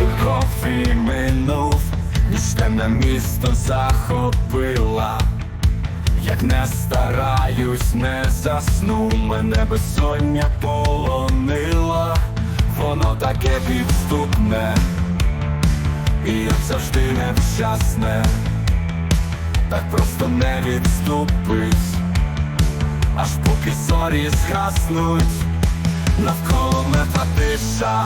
і минув, ніж темне місто захопила. Як не стараюсь, не засну, мене безсоння полонило, воно таке підступне, і як завжди невчасне, так просто не відступить, аж поки зорі згаснуть, навколо мертва тиша,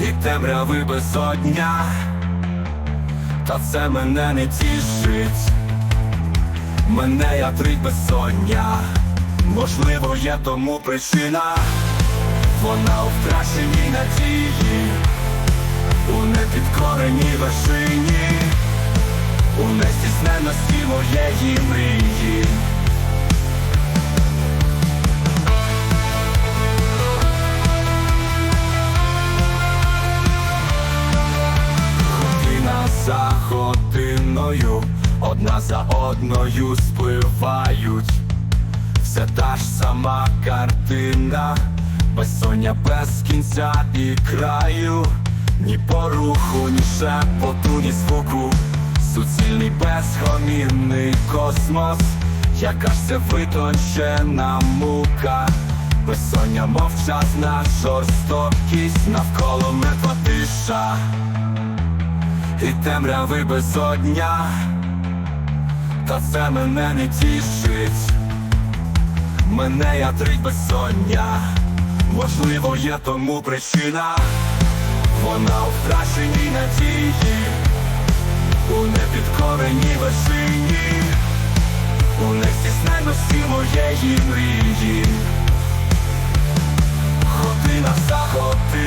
і темряви безодня, та це мене не тішить. Мене ятрить безсоння, можливо, є тому причина, вона у втраченій надії, у непідкореній вершині, у нестісненості моєї мрії. Годиною, одна за одною спливають. Все та ж сама картина, безсоння без кінця і краю, ні поруху, ні шепоту, ні звуку, суцільний безгомінний космос, яка ж це витончена мука, безсоння мовчазна жорстокість, навколо мертва тиша і темряви безодня, та це мене не тішить, мене ятрить безсоння, можливо, є тому причина, вона у втраченій надії, у непідкореній вершині, у нестісненості моєї мрії, година за годиною.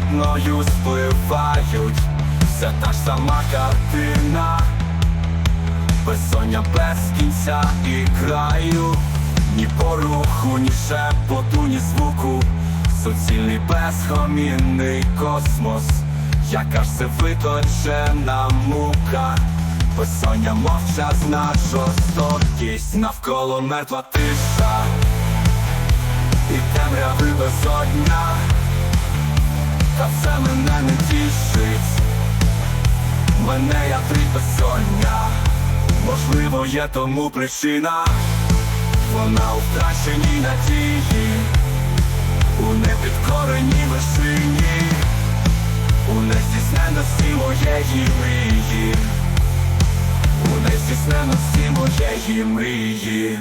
Одною спливають, все та ж сама картина, безсоння без кінця і краю, ні поруху, ні шепоту, ні звуку, суцільний безгомінний космос, яка ж це витончена мука, безсоння мовчазна жорстокість, навколо мертва тиша, і темряви безодня. Та це мене не тішить, мене я безсоння, можливо, є тому причина, вона у втраченій надії, у непідкореній вершині, у нестісненості моєї мрії, у нестісненості моєї мрії.